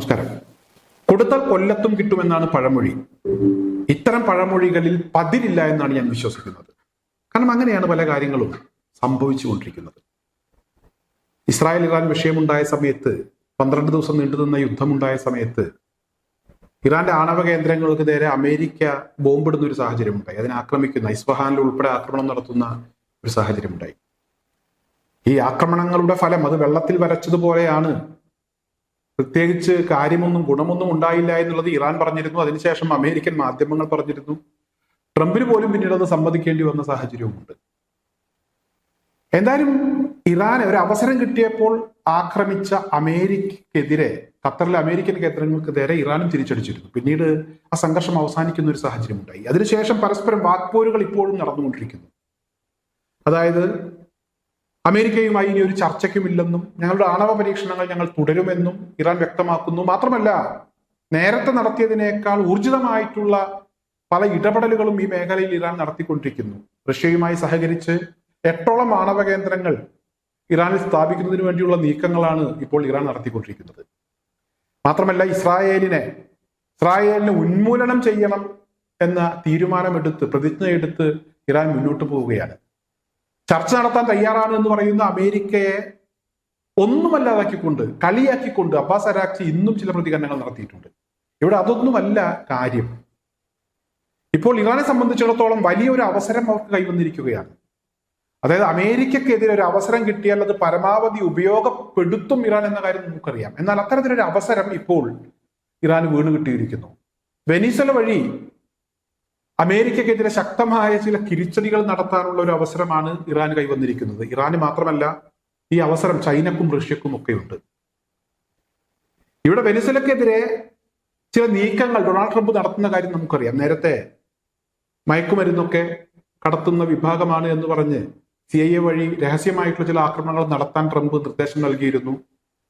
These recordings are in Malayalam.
നമസ്കാരം. കൊടുത്താൽ കൊല്ലത്തും കിട്ടുമെന്നാണ് പഴമൊഴി. ഇത്തരം പഴമൊഴികളിൽ പതിരില്ല എന്നാണ് ഞാൻ വിശ്വസിക്കുന്നത്. കാരണം അങ്ങനെയാണ് പല കാര്യങ്ങളും സംഭവിച്ചുകൊണ്ടിരിക്കുന്നത്. ഇസ്രായേൽ ഇറാൻ വിഷയമുണ്ടായ സമയത്ത് പന്ത്രണ്ട് ദിവസം നീണ്ടുനിന്ന യുദ്ധമുണ്ടായ സമയത്ത് ഇറാന്റെ ആണവ കേന്ദ്രങ്ങൾക്ക് നേരെ അമേരിക്ക ബോംബിടുന്ന ഒരു സാഹചര്യം ഉണ്ടായി അതിനെ ആക്രമിക്കുന്ന ഇസ്ഫഹാനിൽ ഉൾപ്പെടെ ആക്രമണം നടത്തുന്ന ഒരു സാഹചര്യം ഉണ്ടായി ഈ ആക്രമണങ്ങളുടെ ഫലം അത് വെള്ളത്തിൽ വരച്ചതുപോലെയാണ് പ്രത്യേകിച്ച് കാര്യമൊന്നും ഗുണമൊന്നും ഉണ്ടായില്ല എന്നുള്ളത് ഇറാൻ പറഞ്ഞിരുന്നു. അതിനുശേഷം അമേരിക്കൻ മാധ്യമങ്ങൾ പറഞ്ഞിരുന്നു. ട്രംപിന് പോലും പിന്നീട് അത് സമ്മതിക്കേണ്ടി വന്ന സാഹചര്യവുമുണ്ട്. എന്തായാലും ഇറാൻ ഒരു അവസരം കിട്ടിയപ്പോൾ ആക്രമിച്ച അമേരിക്കക്കെതിരെ ഖത്തറിലെ അമേരിക്കൻ കേന്ദ്രങ്ങൾക്കെതിരെ ഇറാനും തിരിച്ചടിച്ചിരുന്നു. പിന്നീട് ആ സംഘർഷം അവസാനിക്കുന്ന ഒരു സാഹചര്യം ഉണ്ടായി അതിനുശേഷം പരസ്പരം വാക്പോരുകൾ ഇപ്പോഴും നടന്നുകൊണ്ടിരിക്കുന്നു. അതായത് അമേരിക്കയുമായി ഇനി ഒരു ചർച്ചയ്ക്കുമില്ലെന്നും ഞങ്ങളുടെ ആണവ പരീക്ഷണങ്ങൾ ഞങ്ങൾ തുടരുമെന്നും ഇറാൻ വ്യക്തമാക്കുന്നു. മാത്രമല്ല നേരത്തെ നടത്തിയതിനേക്കാൾ ഊർജിതമായിട്ടുള്ള പല ഇടപെടലുകളും ഈ മേഖലയിൽ ഇറാൻ നടത്തിക്കൊണ്ടിരിക്കുന്നു. റഷ്യയുമായി സഹകരിച്ച് എട്ടോളം ആണവ കേന്ദ്രങ്ങൾ ഇറാനിൽ സ്ഥാപിക്കുന്നതിന് വേണ്ടിയുള്ള നീക്കങ്ങളാണ് ഇപ്പോൾ ഇറാൻ നടത്തിക്കൊണ്ടിരിക്കുന്നത്. മാത്രമല്ല ഇസ്രായേലിനെ ഇസ്രായേലിനെ ഉന്മൂലനം ചെയ്യണം എന്ന തീരുമാനമെടുത്ത് പ്രതിജ്ഞയെടുത്ത് ഇറാൻ മുന്നോട്ട് പോവുകയാണ്. ചർച്ച നടത്താൻ തയ്യാറാണ് എന്ന് പറയുന്ന അമേരിക്കയെ ഒന്നുമല്ലാതാക്കിക്കൊണ്ട് കളിയാക്കിക്കൊണ്ട് അബ്ബാസ് അരാക്സി ഇന്നും ചില പ്രതികരണങ്ങൾ നടത്തിയിട്ടുണ്ട്. ഇവിടെ അതൊന്നുമല്ല കാര്യം. ഇപ്പോൾ ഇറാനെ സംബന്ധിച്ചിടത്തോളം വലിയൊരു അവസരം അവർക്ക് കൈവന്നിരിക്കുകയാണ്. അതായത് അമേരിക്കക്കെതിരെ ഒരു അവസരം കിട്ടിയാൽ അത് പരമാവധി ഉപയോഗപ്പെടുത്തും ഇറാൻ എന്ന കാര്യം നമുക്കറിയാം. എന്നാൽ അത്തരത്തിലൊരു അവസരം ഇപ്പോൾ ഇറാന് വീണ് കിട്ടിയിരിക്കുന്നു. വെനീസല വഴി അമേരിക്കക്കെതിരെ ശക്തമായ ചില തിരിച്ചടികൾ നടത്താനുള്ള ഒരു അവസരമാണ് ഇറാൻ കൈവന്നിരിക്കുന്നത്. ഇറാന് മാത്രമല്ല ഈ അവസരം ചൈനക്കും റഷ്യക്കും ഒക്കെ ഉണ്ട് ഇവിടെ വെനിസലക്കെതിരെ ചില നീക്കങ്ങൾ ഡൊണാൾഡ് ട്രംപ് നടത്തുന്ന കാര്യം നമുക്കറിയാം. നേരത്തെ മയക്കുമരുന്നൊക്കെ കടത്തുന്ന വിഭാഗമാണ് എന്ന് പറഞ്ഞ് സി ഐ എ വഴി രഹസ്യമായിട്ടുള്ള ചില ആക്രമണങ്ങൾ നടത്താൻ ട്രംപ് നിർദ്ദേശം നൽകിയിരുന്നു.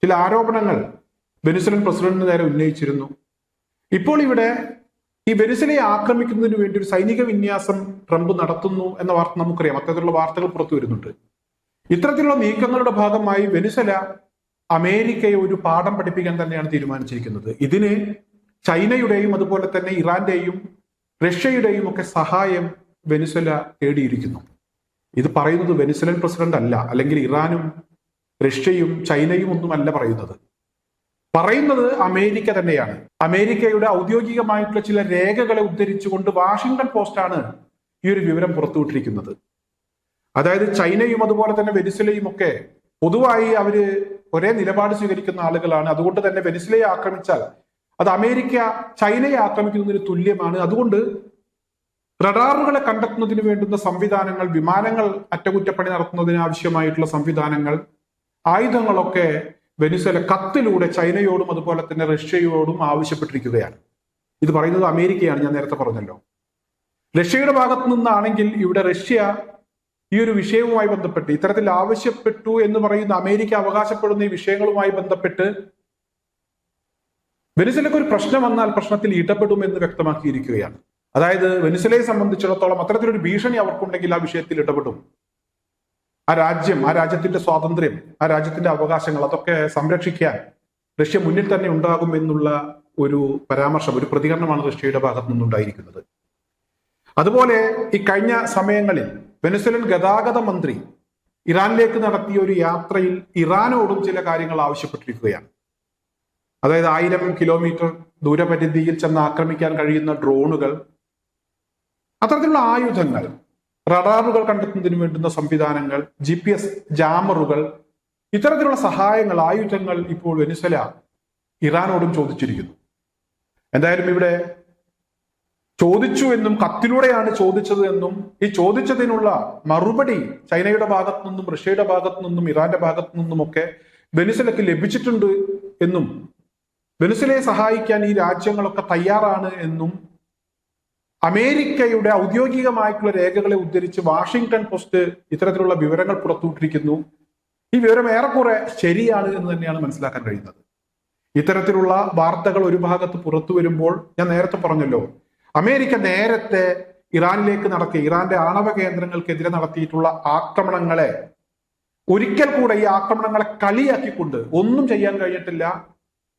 ചില ആരോപണങ്ങൾ വെനിസലൻ പ്രസിഡന്റിന് നേരെ ഉന്നയിച്ചിരുന്നു. ഇപ്പോൾ ഇവിടെ ഈ വെനിസലയെ ആക്രമിക്കുന്നതിന് വേണ്ടി ഒരു സൈനിക വിന്യാസം ട്രംപ് നടത്തുന്നു എന്ന വാർത്ത നമുക്കറിയാം. അത്തരത്തിലുള്ള വാർത്തകൾ പുറത്തു വരുന്നുണ്ട്. ഇത്തരത്തിലുള്ള നീക്കങ്ങളുടെ ഭാഗമായി വെനിസല അമേരിക്കയെ ഒരു പാഠം പഠിപ്പിക്കാൻ തന്നെയാണ് തീരുമാനിച്ചിരിക്കുന്നത്. ഇതിന് ചൈനയുടെയും അതുപോലെ തന്നെ ഇറാന്റെയും റഷ്യയുടെയും ഒക്കെ സഹായം വെനിസല തേടിയിരിക്കുന്നു. ഇത് പറയുന്നത് വെനിസലൻ പ്രസിഡന്റ് അല്ല അല്ലെങ്കിൽ ഇറാനും റഷ്യയും ചൈനയും ഒന്നുമല്ല പറയുന്നത്. പറയുന്നത് അമേരിക്ക തന്നെയാണ്. അമേരിക്കയുടെ ഔദ്യോഗികമായിട്ടുള്ള ചില രേഖകളെ ഉദ്ധരിച്ചുകൊണ്ട് വാഷിംഗ്ടൺ പോസ്റ്റാണ് ഈ ഒരു വിവരം പുറത്തുവിട്ടിരിക്കുന്നത് അതായത് ചൈനയും അതുപോലെ തന്നെ വെനിസുലയും ഒക്കെ പൊതുവായി അവർ ഒരേ നിലപാട് സ്വീകരിക്കുന്ന ആളുകളാണ്. അതുകൊണ്ട് തന്നെ വെനിസുലയെ ആക്രമിച്ചാൽ അത് അമേരിക്ക ചൈനയെ ആക്രമിക്കുന്നതിന് തുല്യമാണ്. അതുകൊണ്ട് റഡാറുകളെ കണ്ടെത്തുന്നതിന് വേണ്ടുന്ന സംവിധാനങ്ങൾ വിമാനങ്ങൾ അറ്റകുറ്റപ്പണി നടത്തുന്നതിന് ആവശ്യമായിട്ടുള്ള സംവിധാനങ്ങൾ ആയുധങ്ങളൊക്കെ വെനിസല കത്തിലൂടെ ചൈനയോടും അതുപോലെ തന്നെ റഷ്യയോടും ആവശ്യപ്പെട്ടിരിക്കുകയാണ്. ഇത് പറയുന്നത് അമേരിക്കയാണ് ഞാൻ നേരത്തെ പറഞ്ഞല്ലോ. റഷ്യയുടെ ഭാഗത്തു നിന്നാണെങ്കിൽ ഇവിടെ റഷ്യ ഈ ഒരു വിഷയവുമായി ബന്ധപ്പെട്ട് ഇത്തരത്തിൽ ആവശ്യപ്പെട്ടു എന്ന് പറയുന്ന അമേരിക്ക അവകാശപ്പെടുന്ന ഈ വിഷയങ്ങളുമായി ബന്ധപ്പെട്ട് വെനിസലക്ക് ഒരു പ്രശ്നം വന്നാൽ പ്രശ്നത്തിൽ ഇടപെടുമെന്ന് വ്യക്തമാക്കിയിരിക്കുകയാണ്. അതായത് വെനിസലയെ സംബന്ധിച്ചിടത്തോളം അത്തരത്തിലൊരു ഭീഷണി അവർക്കുണ്ടെങ്കിൽ ആ വിഷയത്തിൽ ഇടപെടും. ആ രാജ്യം ആ രാജ്യത്തിന്റെ സ്വാതന്ത്ര്യം ആ രാജ്യത്തിന്റെ അവകാശങ്ങൾ അതൊക്കെ സംരക്ഷിക്കാൻ റഷ്യ മുന്നിൽ തന്നെ ഉണ്ടാകും എന്നുള്ള ഒരു പരാമർശം ഒരു പ്രതികരണമാണ് റഷ്യയുടെ ഭാഗത്തു നിന്നുണ്ടായിരിക്കുന്നത്. അതുപോലെ ഈ കഴിഞ്ഞ സമയങ്ങളിൽ വെനസ്വലൻ ഗതാഗത മന്ത്രി ഇറാനിലേക്ക് നടത്തിയ ഒരു യാത്രയിൽ ഇറാനോടും ചില കാര്യങ്ങൾ ആവശ്യപ്പെട്ടിരിക്കുകയാണ്. അതായത് ആയിരം കിലോമീറ്റർ ദൂരപരിധിയിൽ ചെന്ന് ആക്രമിക്കാൻ കഴിയുന്ന ഡ്രോണുകൾ അത്തരത്തിലുള്ള ആയുധങ്ങൾ റഡാറുകൾ കണ്ടെത്തുന്നതിന് വേണ്ടുന്ന സംവിധാനങ്ങൾ ജി പി എസ് ജാമറുകൾ ഇത്തരത്തിലുള്ള സഹായങ്ങൾ ആയുധങ്ങൾ ഇപ്പോൾ വെനിസല ഇറാനോടും ചോദിച്ചിരിക്കുന്നു. എന്തായാലും ഇവിടെ ചോദിച്ചു എന്നും കത്തിലൂടെയാണ് ചോദിച്ചത് എന്നും ഈ ചോദിച്ചതിനുള്ള മറുപടി ചൈനയുടെ ഭാഗത്തു നിന്നും റഷ്യയുടെ ഭാഗത്തു നിന്നും ഇറാന്റെ ഭാഗത്തു നിന്നും ഒക്കെ വെനിസലക്ക് ലഭിച്ചിട്ടുണ്ട് എന്നും വെനിസലയെ സഹായിക്കാൻ ഈ രാജ്യങ്ങളൊക്കെ തയ്യാറാണ് എന്നും അമേരിക്കയുടെ ഔദ്യോഗികമായിട്ടുള്ള രേഖകളെ ഉദ്ധരിച്ച് വാഷിംഗ്ടൺ പോസ്റ്റ് ഇത്തരത്തിലുള്ള വിവരങ്ങൾ പുറത്തുവിട്ടിരിക്കുന്നു. ഈ വിവരം ഏറെക്കുറെ ശരിയാണ് എന്ന് തന്നെയാണ് മനസ്സിലാക്കാൻ കഴിയുന്നത്. ഇത്തരത്തിലുള്ള വാർത്തകൾ ഒരു ഭാഗത്ത് പുറത്തു വരുമ്പോൾ ഞാൻ നേരത്തെ പറഞ്ഞല്ലോ അമേരിക്ക നേരത്തെ ഇറാനിലേക്ക് നടത്തിയ ഇറാന്റെ ആണവ കേന്ദ്രങ്ങൾക്കെതിരെ നടത്തിയിട്ടുള്ള ആക്രമണങ്ങളെ ഒരിക്കൽ കൂടെ ഈ ആക്രമണങ്ങളെ കളിയാക്കിക്കൊണ്ട് ഒന്നും ചെയ്യാൻ കഴിഞ്ഞിട്ടില്ല.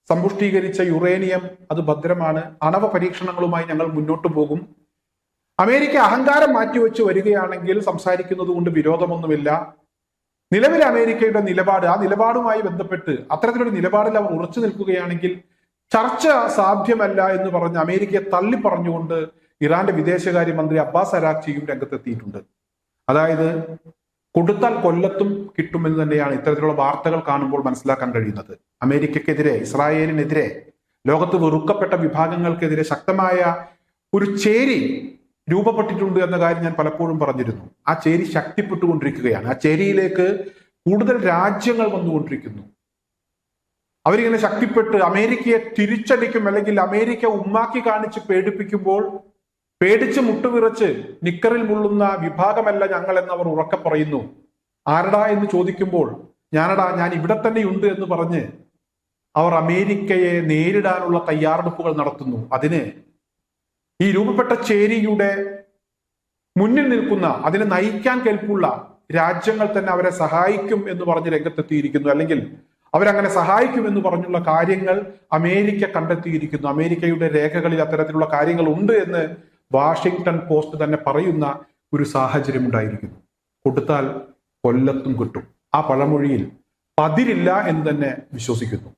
സമ്പുഷ്ടീകരിച്ച യുറേനിയം അത് ഭദ്രമാണ്. അണവ പരീക്ഷണങ്ങളുമായി ഞങ്ങൾ മുന്നോട്ടു പോകും. അമേരിക്ക അഹങ്കാരം മാറ്റിവെച്ച് വരികയാണെങ്കിൽ സംസാരിക്കുന്നത് കൊണ്ട് വിരോധമൊന്നുമില്ല. നിലവിലെ അമേരിക്കയുടെ നിലപാട് ആ നിലപാടുമായി ബന്ധപ്പെട്ട് അത്തരത്തിലൊരു നിലപാടിൽ അവർ ഉറച്ചു നിൽക്കുകയാണെങ്കിൽ ചർച്ച സാധ്യമല്ല എന്ന് പറഞ്ഞ് അമേരിക്കയെ തള്ളി പറഞ്ഞുകൊണ്ട് ഇറാന്റെ വിദേശകാര്യമന്ത്രി അബ്ബാസ് അരാക്ചിയും രംഗത്തെത്തിയിട്ടുണ്ട്. അതായത് കൊടുത്താൽ കൊല്ലത്തും കിട്ടുമെന്ന് തന്നെയാണ് ഇത്തരത്തിലുള്ള വാർത്തകൾ കാണുമ്പോൾ മനസ്സിലാക്കാൻ കഴിയുന്നത്. അമേരിക്കക്കെതിരെ ഇസ്രായേലിനെതിരെ ലോകത്ത് വെറുക്കപ്പെട്ട വിഭാഗങ്ങൾക്കെതിരെ ശക്തമായ ഒരു ചേരി രൂപപ്പെട്ടിട്ടുണ്ട് എന്ന കാര്യം ഞാൻ പലപ്പോഴും പറഞ്ഞിരുന്നു. ആ ചേരി ശക്തിപ്പെട്ടുകൊണ്ടിരിക്കുകയാണ്. ആ ചേരിയിലേക്ക് കൂടുതൽ രാജ്യങ്ങൾ വന്നുകൊണ്ടിരിക്കുന്നു. അവരിങ്ങനെ ശക്തിപ്പെട്ട് അമേരിക്കയെ തിരിച്ചടിക്കും അല്ലെങ്കിൽ അമേരിക്ക ഉമ്മാക്കി കാണിച്ച് പേടിപ്പിക്കുമ്പോൾ പേടിച്ച് മുട്ടുവിറച്ച് നിക്കറിൽ മുള്ളുന്ന വിഭാഗമല്ല ഞങ്ങൾ എന്നവർ ഉറക്കെ പറയുന്നു. ആരടാ എന്ന് ചോദിക്കുമ്പോൾ ഞാനടാ ഞാൻ ഇവിടെ തന്നെയുണ്ട് എന്ന് പറഞ്ഞ് അവർ അമേരിക്കയെ നേരിടാനുള്ള തയ്യാറെടുപ്പുകൾ നടത്തുന്നു. അതിന് ഈ രൂപപ്പെട്ട ചേരിയുടെ മുന്നിൽ നിൽക്കുന്ന അതിനെ നയിക്കാൻ കെൽപ്പുള്ള രാജ്യങ്ങൾ തന്നെ അവരെ സഹായിക്കും എന്ന് പറഞ്ഞ് രംഗത്തെത്തിയിരിക്കുന്നു. അല്ലെങ്കിൽ അവരങ്ങനെ സഹായിക്കും എന്ന് പറഞ്ഞുള്ള കാര്യങ്ങൾ അമേരിക്ക കണ്ടെത്തിയിരിക്കുന്നു. അമേരിക്കയുടെ രേഖകളിൽ അത്തരത്തിലുള്ള കാര്യങ്ങൾ ഉണ്ട് എന്ന് വാഷിംഗ്ടൺ പോസ്റ്റ് തന്നെ പറയുന്ന ഒരു സാഹചര്യം ഉണ്ടായിരിക്കുന്നു. കൊടുത്താൽ കൊല്ലത്തും കിട്ടും. ആ പഴമൊഴിയിൽ പതിരില്ല എന്ന് തന്നെ വിശ്വസിക്കുന്നു.